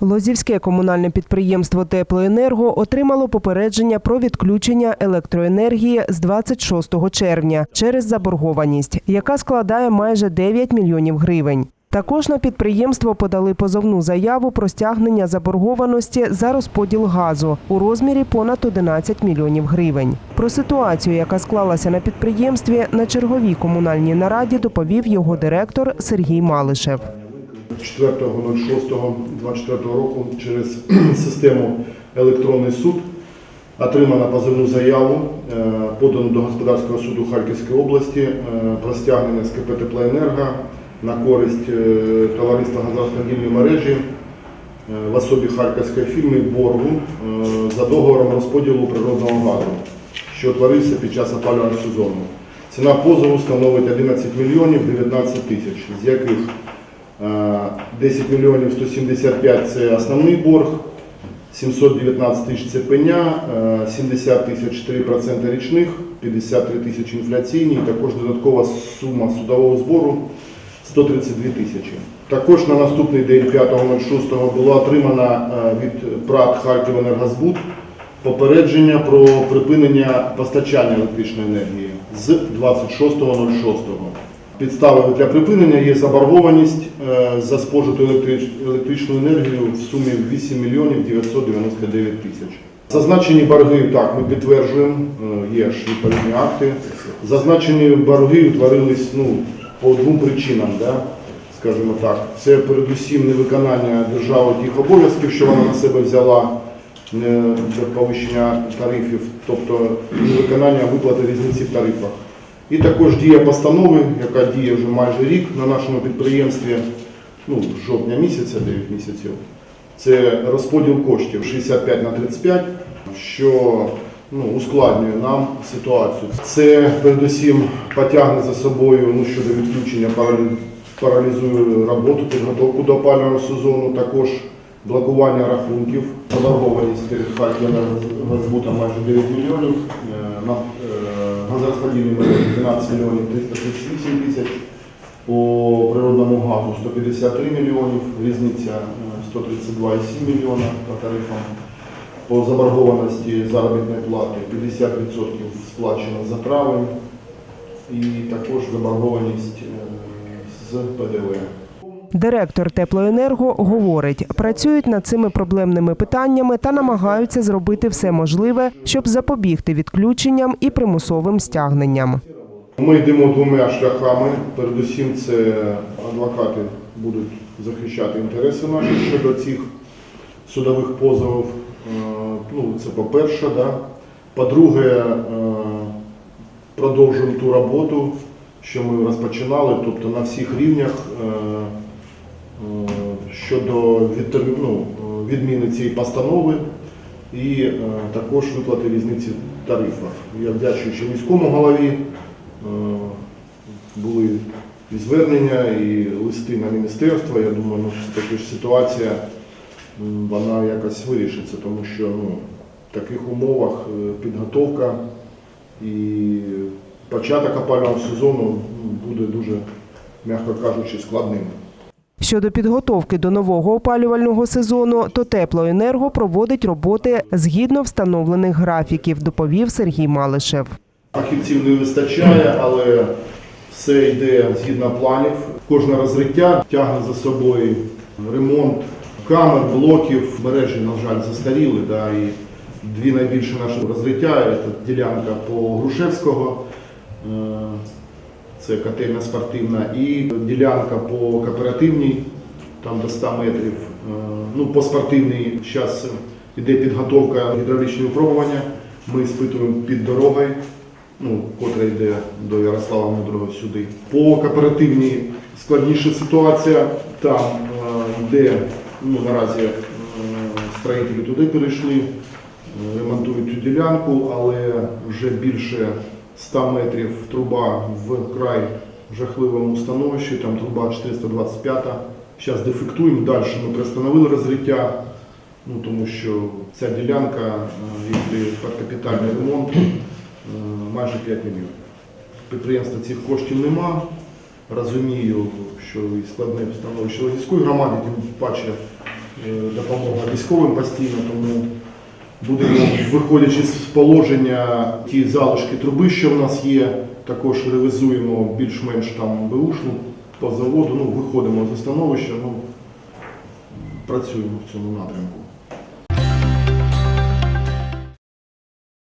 Лозівське комунальне підприємство Теплоенерго отримало попередження про відключення електроенергії з 26 червня через заборгованість, яка складає майже 9 мільйонів гривень. Також на підприємство подали позовну заяву про стягнення заборгованості за розподіл газу у розмірі понад 11 мільйонів гривень. Про ситуацію, яка склалася на підприємстві, на черговій комунальній нараді доповів його директор Сергій Малишев. 4.06.24 року через систему електронний суд отримана позовну заяву, е, подану до Господарського суду Харківської області е, про стягнення з КП «Теплоенерго» на користь е, товариства газорозподільної мережі в особі харківської фірми боргу за договором розподілу природного газу, що утворився під час опалювального сезону. Ціна позову становить 11 мільйонів 19 тисяч, з яких 10 мільйонів 175 – це основний борг, 719 тисяч – це пеня, е, 70 тисяч 3% річних, 53 тисячі інфляційні, також додаткова сума судового збору 132 тисячі. Також на наступний день 5.06 була отримана е, від ПРАТ «Харківенергозбуд» попередження про припинення постачання електричної енергії з 26.06. Підставою для припинення є заборгованість е, за спожиту електричну енергію в сумі 8 мільйонів 999 тисяч. Зазначені борги, так, ми підтверджуємо, е, є ж відповідні акти. Зазначені борги утворились ну, по двом причинам, да, скажімо так. Це передусім невиконання держави тих обов'язків, що вона на себе взяла для повищення тарифів, тобто невиконання виплати різниці в тарифах. І також дія постанови, яка діє вже майже рік на нашому підприємстві, ну, жовтня місяця, 9 місяців. Це розподіл коштів 65 на 35, що ну, ускладнює нам ситуацію. Це передусім потягне за собою ну, щодо відключення, паралізує роботу, підготовку до опалювального сезону, також блокування рахунків, заборгованість перед Харківенергозбутом майже 9 мільйонів, е, газорозподільній мережі 12 мільйонів 338 тисяч, по природному газу 153 мільйонів, різниця е, 132,7 мільйона по тарифам. По заборгованості заробітної плати 50% сплачено за травень і також заборгованість е, з ПДВ. Директор Теплоенерго говорить, працюють над цими проблемними питаннями та намагаються зробити все можливе, щоб запобігти відключенням і примусовим стягненням. Ми йдемо двома шляхами. Передусім, це адвокати будуть захищати інтереси наші щодо цих судових позовів. Е, Ну, це по-перше, да. по-друге, е, продовжуємо ту роботу, що ми розпочинали, тобто на всіх рівнях е, щодо ну, е, відміни цієї постанови і е, також виплати різниці в тарифах. Я вдячуючи міському голові, е, були і звернення, і листи на міністерство. Я думаю, ну, що така ж ситуація вона якось вирішиться, тому що ну, в таких умовах е, підготовка і початок опалювального сезону ну, буде дуже, м'яко кажучи, складним. Щодо підготовки до нового опалювального сезону, то Теплоенерго проводить роботи згідно встановлених графіків, доповів Сергій Малишев. Фахівців не вистачає, але все йде згідно планів. Кожне розриття тягне за собою ремонт камер, блоків. Мережі, на жаль, застаріли. Да, і дві найбільші наші розриття це ділянка по Грушевського, е, це котельна спортивна, і ділянка по кооперативній, там до 100 метрів. Е, Ну, по спортивній зараз йде підготовка гідравлічного випробування. Ми спитуємо під дорогою ну, котра йде до Ярослава Мудрого сюди. По кооперативній складніша ситуація. Там е, йде, ну, наразі е, строїтелі туди перейшли, ремонтують цю ділянку, але вже більше 100 метрів труба в край жахливому становищі, там труба 425. Зараз дефектуємо, далі ми приостановили розриття, ну, тому що ця ділянка, е, якщо під капітальний ремонт, е, майже 5 мільйонів. Підприємства цих коштів нема. Розумію, що і складне становище Лозівської громади, тим паче е, допомога військовим постійно, тому будемо, виходячи з положення, ті залишки труби, що в нас є, також ревізуємо більш-менш там беушну по заводу, ну, виходимо з становища, ну, працюємо в цьому напрямку.